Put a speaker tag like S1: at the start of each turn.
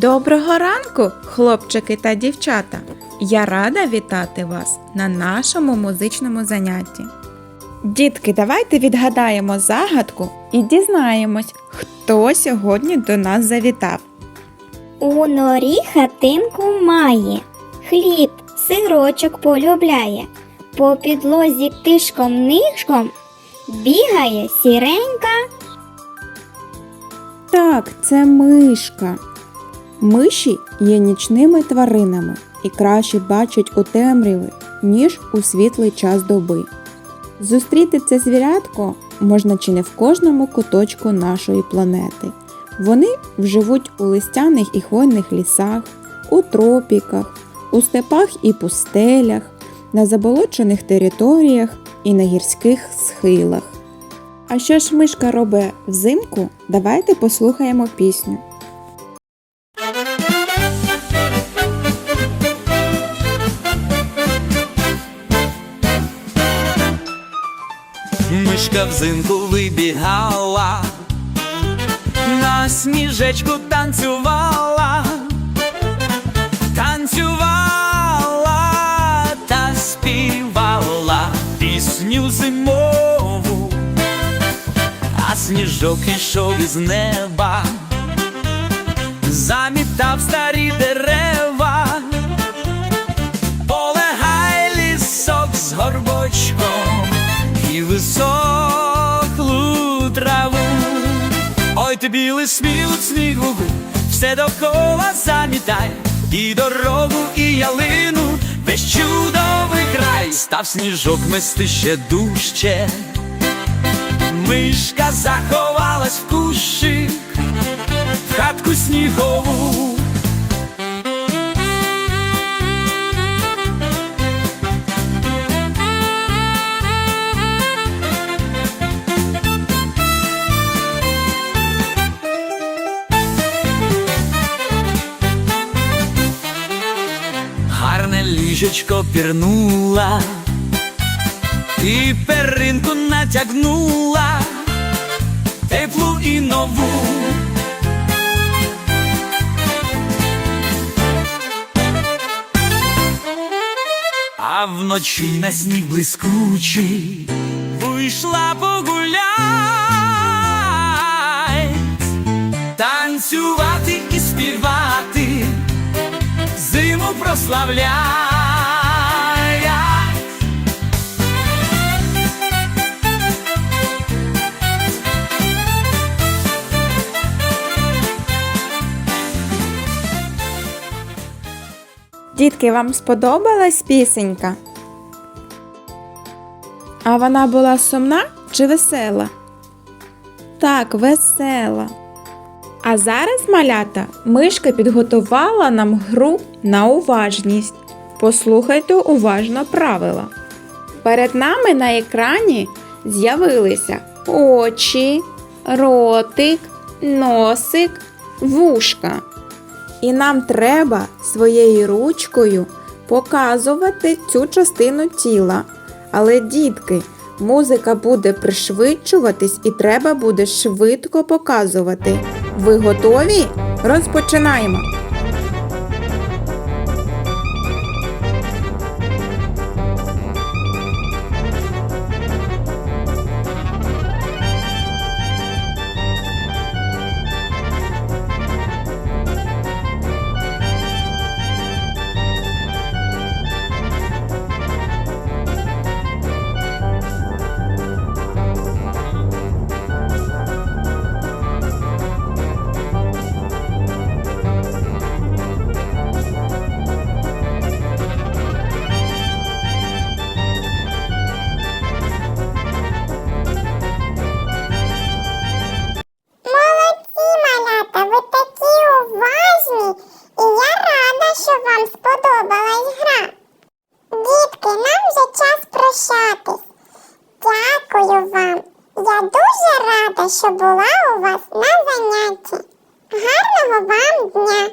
S1: Доброго ранку, хлопчики та дівчата! Я рада вітати вас на нашому музичному занятті. Дітки, давайте відгадаємо загадку і дізнаємось, хто сьогодні до нас завітав.
S2: У норі хатинку має, хліб, сирочок полюбляє, по підлозі тишком нишком бігає сіренька.
S1: Так, це мишка. Миші є нічними тваринами і краще бачать у темряві, ніж у світлий час доби. Зустріти це звірятко можна чи не в кожному куточку нашої планети. Вони живуть у листяних і хвойних лісах, у тропіках, у степах і пустелях, на заболочених територіях і на гірських схилах. А що ж мишка робить взимку? Давайте послухаємо пісню.
S3: Мишка взимку вибігала, на сніжечку танцювала, танцювала та співала пісню зимову, а сніжок ішов із неба, замітав старі дерева, полегай лісок з горбочком і висохлу Ой, ти білий сміл снігу, все довкола замітай, і дорогу, і ялину, весь чудовий край, став сніжок мести ще дужче. Мишка заховалась в кущі, в хатку снігову. Гарне ліжечко пірнула і перинку натягнула, теплу і нову. А вночі на сніг блискучий вийшла погулять, танцювати зиму.
S1: Дітки, вам сподобалась пісенька? А вона була сумна чи весела? Так, весела. А зараз, малята, мишка підготувала нам гру на уважність. Послухайте уважно правила. Перед нами на екрані з'явилися очі, ротик, носик, вушка. І нам треба своєю ручкою показувати цю частину тіла. Але, дітки, музика буде пришвидшуватись і треба буде швидко показувати. Ви готові? Розпочинаємо!
S4: Рада, що була у вас на занятті. Гарного вам дня!